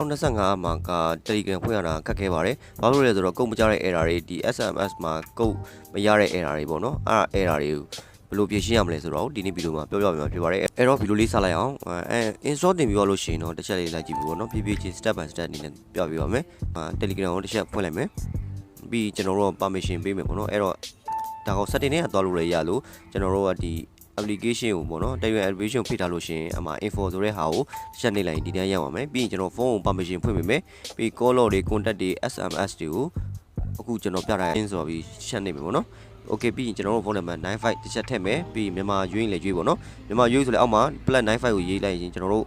2025မှာက Telegram ဖွင့်ရတာခက်ခဲပါတယ်။ဘာလို့လဲဆိုတော့ကုတ်မကြတဲ့ error တွေဒီ SMS မှာကုတ်မရတဲ့ error တွေပေါ့နော်။အဲ့ဒါ error တွေကိုဘယ်လိုပြင်ရှင်းရမလဲဆိုတော့ဒီနေ့ဗီဒီယိုမှာပြောပြပြမှာဖြစ်ပါတယ်။အဲ့တော့ဗီဒီယိုလေးစလိုက်အောင်။အဲ install တင်ပြီးတော့လို့ရှိရင်တော့တစ်ချက်လေးလိုက်ကြည့်ပြီးပေါ့နော်။ဖြည်းဖြည်းချင်း step by step အနေနဲ့ပြပြပါမယ်။အာ Telegram ကိုတစ်ချက်ဖွင့်လိုက်မယ်။ပြီးကျွန်တော်တို့ permission ပေးမယ်ပေါ့နော်။အဲ့တော့ဒါကော setting နဲ့သွားလို့ရရလို့ကျွန်တော်တို့ကဒီ application ကိုပေါ့နော်တရွယ် application ဖိထားလို့ရှိရင်အမှ info ဆိုတဲ့ဟာကိုချက်နေလိုက်ရင်ဒီတန်းရောက်ပါမယ်ပြီးရင်ကျွန်တော်ဖုန်းကို permission ဖွင့်ပေးမယ်ပြီး call log တွေ contact တွေ SMS တွေကိုအခုကျွန်တော်ပြထားရင်ဆိုတော့ပြီးချက်နေပြီပေါ့နော် okay ပြီးရင်ကျွန်တော်တို့ဖုန်းနံပါတ်95တစ်ချက်ထည့်မယ်ပြီးရင်မြန်မာရွေးရင်လည်းရွေးပေါ့နော်မြန်မာရွေးဆိုလည်းအောက်မှာ plus 95ကိုရေးလိုက်ရင်ကျွန်တော်တို့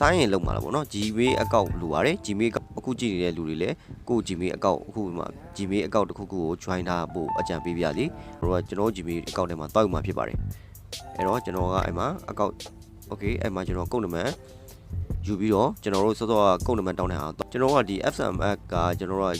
စိုင်းရင်လုံးမှာလားပေါ့နော် Gmail account လိုပါတယ် Gmail အခုကြည့်နေတဲ့လူတွေလည်းကိုယ့် Gmail account အခုမှ Gmail account တစ်ခုခုကို join ထားဖို့အကြံပေးပြစီဟိုကကျွန်တော် Gmail account ထဲမှာတောက်မှာဖြစ်ပါတယ် အဲ့တော့ကျွန်တော်ကအဲ့မှာ account okay အဲ့မှာကျွန်တော်ကုတ်နံပါတ်ယူပြီးတော့ကျွန်တော်တို့စောစောကကုတ်နံပါတ်တောင်းတဲ့ဟာကျွန်တော်ကဒီ SMS ကကျွန်တော်တို့က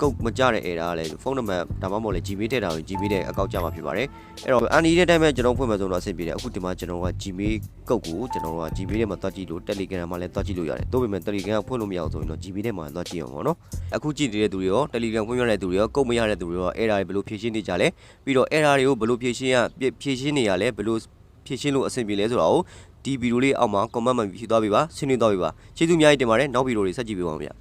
ကုတ်မကြတဲ့ error လဲဖုန်းနံပါတ်ဒါမှမဟုတ်လေ Gmail ထည့်တာကို Gmail တဲ့အကောက်ကြမှာဖြစ်ပါတယ်အဲ့တော့အန်ဒီတဲ့အတိုင်းပဲကျွန်တော်ဖွင့်မယ်ဆိုတော့အဆင်ပြေတယ်အခုဒီမှာကျွန်တော်က Gmail ကုတ်ကိုကျွန်တော်တို့က Gmail ထဲမှာတွားကြည့်လို့ Telegram မှာလည်းတွားကြည့်လို့ရတယ်တိုးပေမဲ့ Telegram ကဖွင့်လို့မရအောင်ဆိုရင်တော့ Gmail ထဲမှာတွားကြည့်အောင်ပေါ့နော်အခုကြည့်နေတဲ့သူတွေရော Telegram ဖွင့်ရတဲ့သူတွေရောကုတ်မရတဲ့သူတွေရော error တွေဘယ်လိုဖြေရှင်းနေကြလဲပြီးတော့ error တွေကိုဘယ်လိုဖြေရှင်းရဖြေရှင်းနေရလဲဘယ်လိုဖြေရှင်းလို့အဆင်ပြေလဲဆိုတာကိုဒီဗီဒီယိုလေးအောက်မှာ comment မှာဖြေသွားပေးပါဆွေးနွေးသွားပေးပါကျေးဇူးအများကြီးတင်ပါတယ်နောက်ဗီဒီယိုတွေဆက်ကြည့်ပေးပါဦးဗျာ